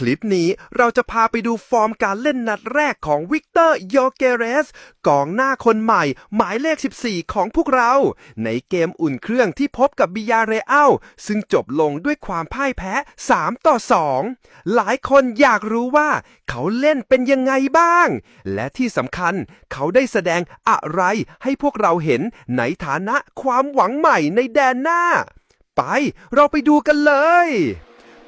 คลิปนี้เราจะพาไปดูฟอร์มการเล่นนัดแรกของวิกเตอร์โยเกเรสกองหน้าคนใหม่ หมายเลข 14 ของพวกเรา ในเกมอุ่นเครื่องที่พบกับบิยาเรอัลซึ่งจบลงด้วยความพ่ายแพ้ 3 ต่อ 2 หลายคนอยากรู้ว่า เขาเล่นเป็นยังไงบ้าง และที่สำคัญเขาได้แสดงอะไรให้พวกเราเห็นในฐานะความหวังใหม่ในแดนหน้า ไปเราไปดูกันเลย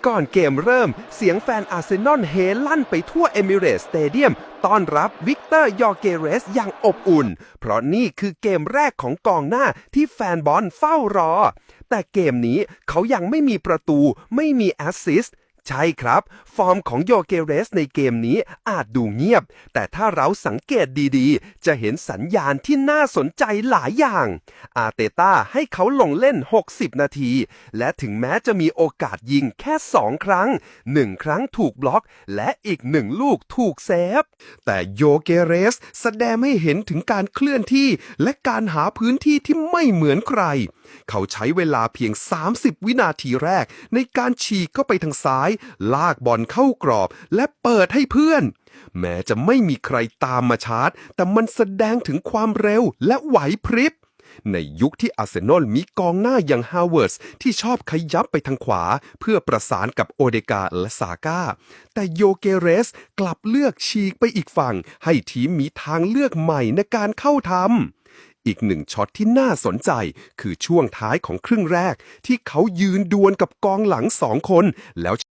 ก่อนเกมเริ่ม เสียงแฟนอาร์เซนอลเฮลั่นไปทั่วเอมิเรตสเตเดียมต้อนรับวิกเตอร์ยอร์เกเรสอย่างอบอุ่น เพราะนี่คือเกมแรกของกองหน้าที่แฟนบอลเฝ้ารอ แต่เกมนี้เขายังไม่มีประตูไม่มีแอสซิสต์ ใช่ครับ ฟอร์มของโยเกเรสในเกมนี้อาจดูเงียบ แต่ถ้าเราสังเกตดีๆ จะเห็นสัญญาณที่น่าสนใจหลายอย่าง อาร์เตต้าให้เขาลงเล่น 60 นาที และถึงแม้จะมีโอกาสยิงแค่ 2 ครั้ง 1 ครั้งถูกบล็อก และอีกหนึ่งลูกถูกเซฟ แต่โยเกเรสแสดงให้เห็นถึงการเคลื่อนที่ และการหาพื้นที่ที่ไม่เหมือนใคร เขาใช้เวลาเพียง 30 วินาทีแรก ในการฉีกเข้าไปทางซ้ายลากบอลเข้ากรอบ และเปิดให้เพื่อน แม้จะไม่มีใครตามมาชาร์จ แต่มันแสดงถึงความเร็วและไหวพริบในยุคที่อาร์เซนอลมีกองหน้าอย่างฮาวเวิร์สที่ชอบขยับไปทางขวา เพื่อประสานกับโอเดกาและซาก้า แต่โยเกเรสกลับเลือกฉีกไปอีกฝั่ง ให้ทีมมีทางเลือกใหม่ในการเข้าทำอีกหนึ่งช็อตที่น่าสนใจ คือช่วงท้ายของครึ่งแรก ที่เขายืนดวลกับกองหลังสองคนแล้ว